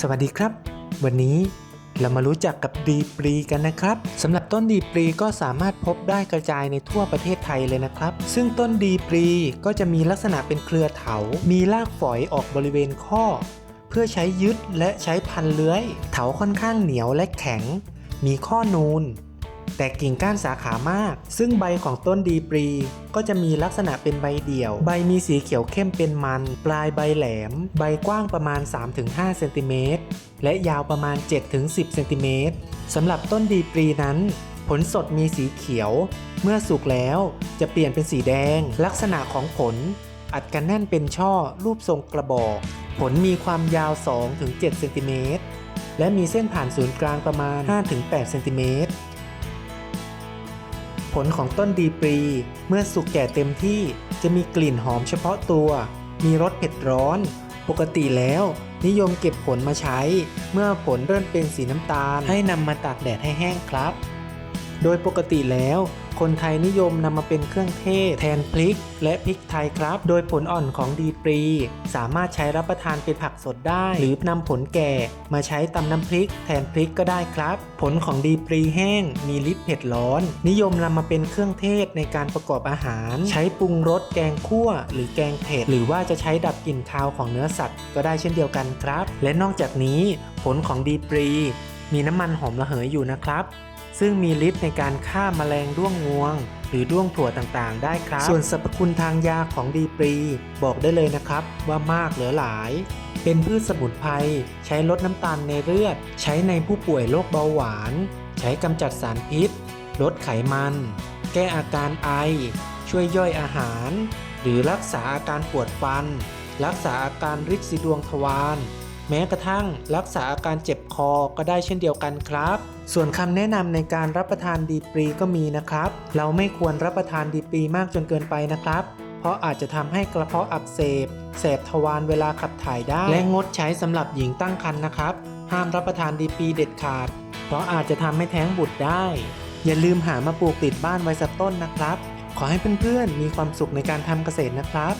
สวัสดีครับ วันนี้เรามารู้จักกับดีปรีกันนะครับสำหรับต้นดีปรีก็สามารถพบได้กระจายในทั่วประเทศไทยเลยนะครับ ซึ่งต้นดีปรีก็จะมีลักษณะเป็นเครือเถา มีรากฝอยออกบริเวณข้อ เพื่อใช้ยึดและใช้พันเลื้อย เถาค่อนข้างเหนียวและแข็ง มีข้อนูน แต่กิ่งก้านสาขามาก ซึ่งใบของต้นดีปรี ก็จะมีลักษณะเป็นใบเดี่ยว ใบมีสีเขียวเข้มเป็นมัน ปลายใบแหลม ใบกว้างประมาณ 3-5 เซนติเมตร และยาวประมาณ 7-10 เซนติเมตรสำหรับต้นดีปรีนั้น ผลสดมีสีเขียว เมื่อสุกแล้วจะเปลี่ยนเป็นสีแดง ลักษณะของผล อัดกันแน่นเป็นช่อรูปทรงกระบอก ผลมีความยาว 2-7 เซนติเมตรและมีเส้นผ่านศูนย์กลางประมาณ 5-8 เซนติเมตร ผลของต้นดีปรี เมื่อสุกแก่เต็มที่จะมีกลิ่นหอมเฉพาะตัว มีรสเผ็ดร้อน ปกติแล้ว นิยมเก็บผลมาใช้ เมื่อผลเริ่มเป็นสีน้ำตาล ให้นำมาตากแดดให้แห้งครับ โดยปกติแล้วคนไทยนิยมนำมาเป็นเครื่องเทศแทนพริก และพริกไทยครับ โดยผลอ่อนของดีปรี สามารถใช้รับประทานเป็นผักสดได้ หรือนำผลแก่มาใช้ตำน้ำพริก แทนพริกก็ได้ครับ ผลของดีปรีแห้ง มีฤทธิ์เผ็ดร้อน นิยมนำมาเป็นเครื่องเทศในการประกอบอาหาร ใช้ปรุงรสแกงคั่ว หรือแกงเผ็ดหรือว่าจะใช้ดับกลิ่นคาวของเนื้อสัตว์ ก็ได้เช่นเดียวกันครับ และนอกจากนี้ ผลของดีปรี มีน้ำมันหอมระเหยอยู่นะครับ ซึ่งมีฤทธิ์ในการฆ่าแมลงด้วงงวง หรือด้วงถั่วต่างๆ ได้ครับ ส่วนสรรพคุณทางยาของดีปรี บอกได้เลยนะครับว่ามากเหลือหลาย เป็นพืชสมุนไพรใช้ลดน้ำตาลในเลือด ใช้ในผู้ป่วยโรคเบาหวาน ใช้กำจัดสารพิษ ลดไขมัน แก้อาการไอ ช่วยย่อยอาหาร หรือรักษาอาการปวดฟัน รักษาอาการริดสีดวงทวาร แม้กระทั่งรักษาอาการเจ็บคอก็ได้เช่นเดียวกันครับ ส่วนคำแนะนำในการรับประทานดีปรีก็มีนะครับ เราไม่ควรรับประทานดีปรีมากจนเกินไปนะครับ เพราะอาจจะทำให้กระเพาะอักเสบแสบทวารเวลาขับถ่ายได้ และงดใช้สำหรับหญิงตั้งครรภ์นะครับ ห้ามรับประทานดีปรีเด็ดขาด เพราะอาจจะทำให้แท้งบุตรได้ อย่าลืมหามาปลูกติดบ้านไว้สักต้นนะครับ ขอให้เพื่อนๆมีความสุขในการทำเกษตรนะครับ